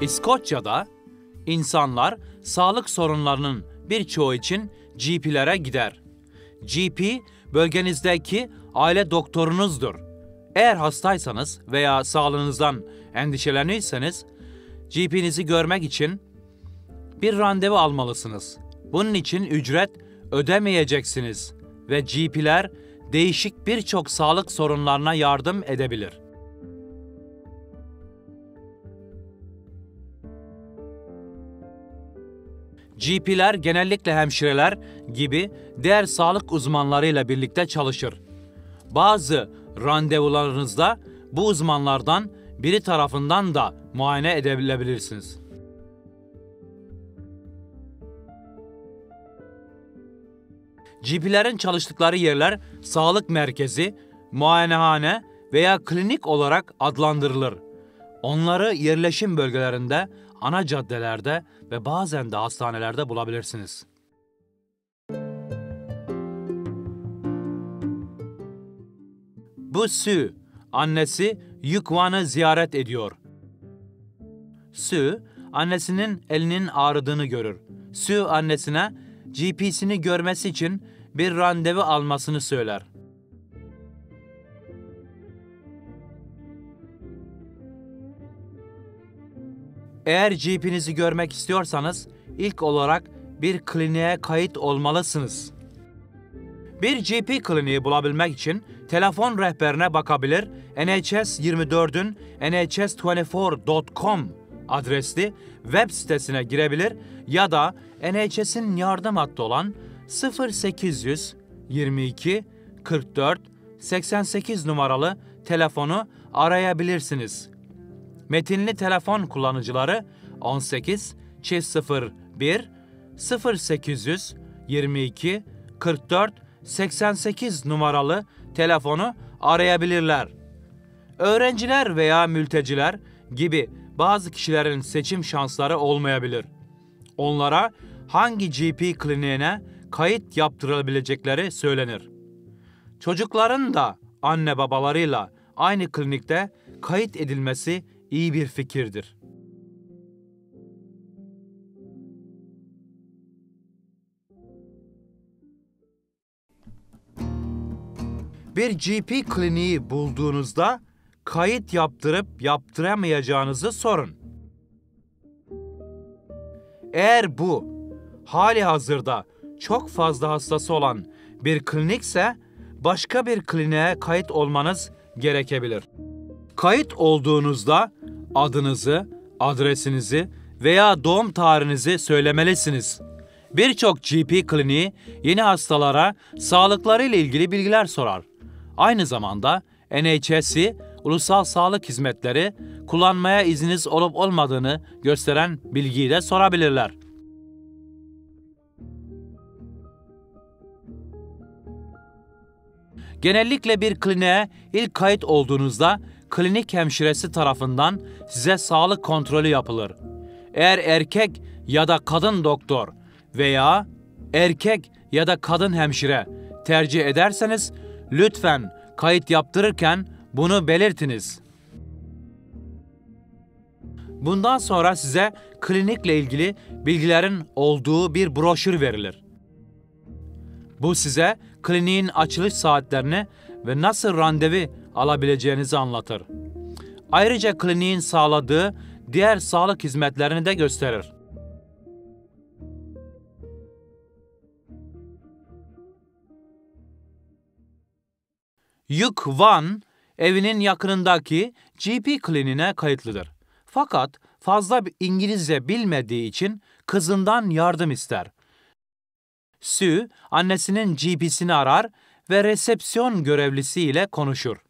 İskoçya'da insanlar sağlık sorunlarının birçoğu için GP'lere gider. GP bölgenizdeki aile doktorunuzdur. Eğer hastaysanız veya sağlığınızdan endişelenirseniz GP'nizi görmek için bir randevu almalısınız. Bunun için ücret ödemeyeceksiniz ve GP'ler değişik birçok sağlık sorunlarına yardım edebilir. GP'ler genellikle hemşireler gibi diğer sağlık uzmanlarıyla birlikte çalışır. Bazı randevularınızda bu uzmanlardan biri tarafından da muayene edilebilirsiniz. GP'lerin çalıştıkları yerler sağlık merkezi, muayenehane veya klinik olarak adlandırılır. Onları yerleşim bölgelerinde, ana caddelerde ve bazen de hastanelerde bulabilirsiniz. Bu Sue, annesi Yukwan'ı ziyaret ediyor. Sue, annesinin elinin ağrıdığını görür. Sue annesine GP'sini görmesi için bir randevu almasını söyler. Eğer GP'nizi görmek istiyorsanız ilk olarak bir kliniğe kayıt olmalısınız. Bir GP kliniği bulabilmek için telefon rehberine bakabilir, NHS24'ün nhs24.com adresli web sitesine girebilir ya da NHS'in yardım hattı olan 0800 22 44 88 numaralı telefonu arayabilirsiniz. Metinli telefon kullanıcıları 18 01 0800 22 44 88 numaralı telefonu arayabilirler. Öğrenciler veya mülteciler gibi bazı kişilerin seçim şansları olmayabilir. Onlara hangi GP kliniğine kayıt yaptırılabilecekleri söylenir. Çocukların da anne babalarıyla aynı klinikte kayıt edilmesi iyi bir fikirdir. Bir GP kliniği bulduğunuzda kayıt yaptırıp yaptıramayacağınızı sorun. Eğer bu hali hazırda çok fazla hastası olan bir klinikse başka bir kliniğe kayıt olmanız gerekebilir. Kayıt olduğunuzda adınızı, adresinizi veya doğum tarihinizi söylemelisiniz. Birçok GP kliniği yeni hastalara sağlıkları ile ilgili bilgiler sorar. Aynı zamanda NHS'i ulusal sağlık hizmetleri kullanmaya izniniz olup olmadığını gösteren bilgiyi de sorabilirler. Genellikle bir kliniğe ilk kayıt olduğunuzda klinik hemşiresi tarafından size sağlık kontrolü yapılır. Eğer erkek ya da kadın doktor veya erkek ya da kadın hemşire tercih ederseniz lütfen kayıt yaptırırken bunu belirtiniz. Bundan sonra size klinikle ilgili bilgilerin olduğu bir broşür verilir. Bu size kliniğin açılış saatlerini ve nasıl randevu alabileceğinizi anlatır. Ayrıca kliniğin sağladığı diğer sağlık hizmetlerini de gösterir. Yuk Van evinin yakınındaki GP kliniğine kayıtlıdır. Fakat fazla İngilizce bilmediği için kızından yardım ister. Sue annesinin GP'sini arar ve resepsiyon görevlisiyle konuşur.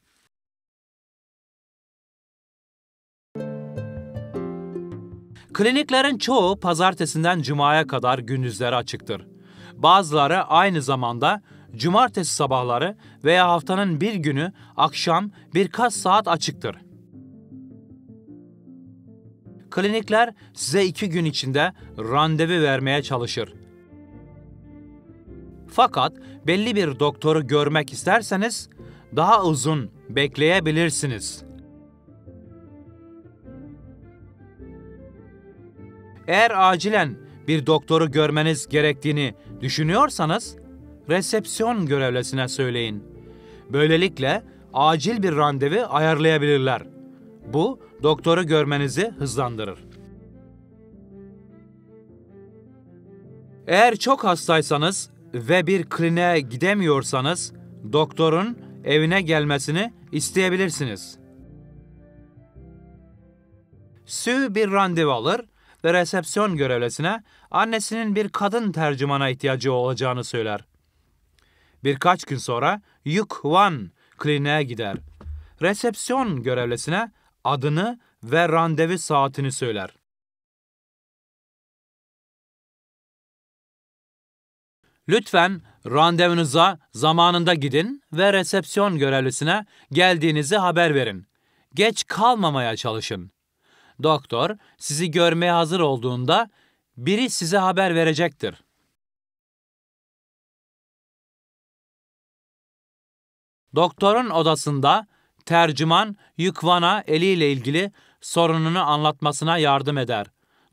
Kliniklerin çoğu pazartesinden cumaya kadar gündüzleri açıktır. Bazıları aynı zamanda cumartesi sabahları veya haftanın bir günü akşam birkaç saat açıktır. Klinikler size iki gün içinde randevu vermeye çalışır. Fakat belli bir doktoru görmek isterseniz daha uzun bekleyebilirsiniz. Eğer acilen bir doktoru görmeniz gerektiğini düşünüyorsanız resepsiyon görevlisine söyleyin. Böylelikle acil bir randevu ayarlayabilirler. Bu doktoru görmenizi hızlandırır. Eğer çok hastaysanız ve bir kliniğe gidemiyorsanız doktorun evine gelmesini isteyebilirsiniz. Sue bir randevu alır ve resepsiyon görevlisine annesinin bir kadın tercümana ihtiyacı olacağını söyler. Birkaç gün sonra Yuk Wan kliniğe gider. Resepsiyon görevlisine adını ve randevu saatini söyler. Lütfen randevunuza zamanında gidin ve resepsiyon görevlisine geldiğinizi haber verin. Geç kalmamaya çalışın. Doktor sizi görmeye hazır olduğunda biri size haber verecektir. Doktorun odasında tercüman Yukvan'a eliyle ilgili sorununu anlatmasına yardım eder.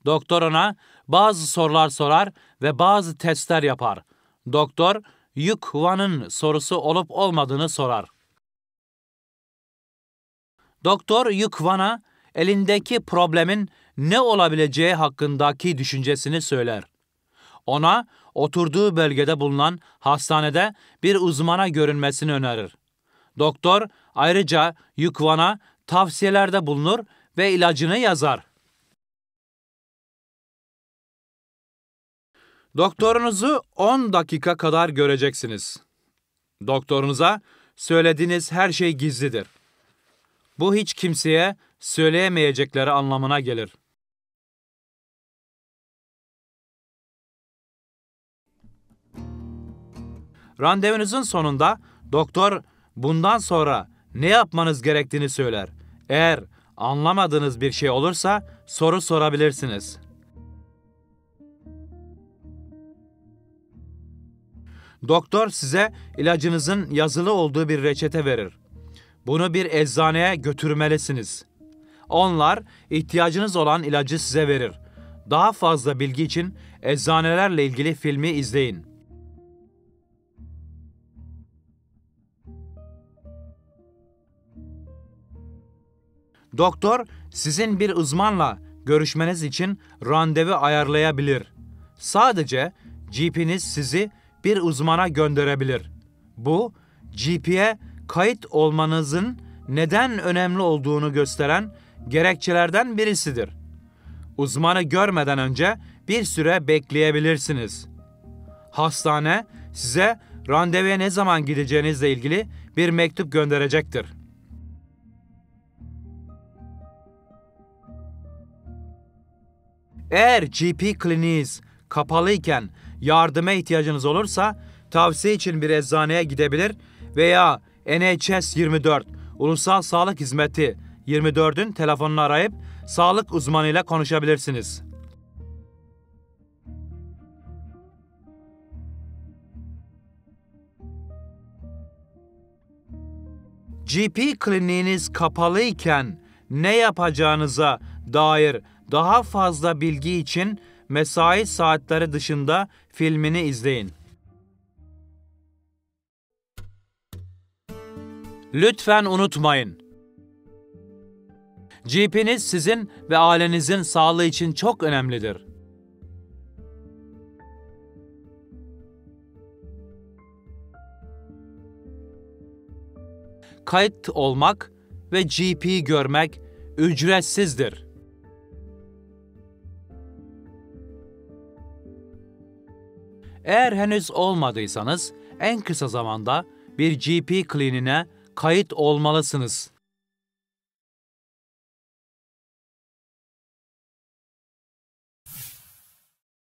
Doktor ona bazı sorular sorar ve bazı testler yapar. Doktor Yukvan'ın sorusu olup olmadığını sorar. Doktor Yukvan'a elindeki problemin ne olabileceği hakkındaki düşüncesini söyler. Ona oturduğu bölgede bulunan hastanede bir uzmana görünmesini önerir. Doktor ayrıca Yukvan'a tavsiyelerde bulunur ve ilacını yazar. Doktorunuzu 10 dakika kadar göreceksiniz. Doktorunuza söylediğiniz her şey gizlidir. Bu hiç kimseye söyleyemeyecekleri anlamına gelir. Randevunuzun sonunda doktor bundan sonra ne yapmanız gerektiğini söyler. Eğer anlamadığınız bir şey olursa soru sorabilirsiniz. Doktor size ilacınızın yazılı olduğu bir reçete verir. Bunu bir eczaneye götürmelisiniz. Onlar ihtiyacınız olan ilacı size verir. Daha fazla bilgi için eczanelerle ilgili filmi izleyin. Doktor sizin bir uzmanla görüşmeniz için randevu ayarlayabilir. Sadece GP'niz sizi bir uzmana gönderebilir. Bu GP'ye kayıt olmanızın neden önemli olduğunu gösteren gerekçelerden birisidir. Uzmanı görmeden önce bir süre bekleyebilirsiniz. Hastane size randevuya ne zaman gideceğinizle ilgili bir mektup gönderecektir. Eğer GP kliniğiniz kapalıyken yardıma ihtiyacınız olursa tavsiye için bir eczaneye gidebilir veya NHS 24 Ulusal Sağlık Hizmeti 24'ün telefonunu arayıp sağlık uzmanıyla konuşabilirsiniz. GP kliniğiniz kapalıyken ne yapacağınıza dair daha fazla bilgi için mesai saatleri dışında filmini izleyin. Lütfen unutmayın. GP'niz sizin ve ailenizin sağlığı için çok önemlidir. Kayıt olmak ve GP görmek ücretsizdir. Eğer henüz olmadıysanız en kısa zamanda bir GP kliniğine kayıt olmalısınız.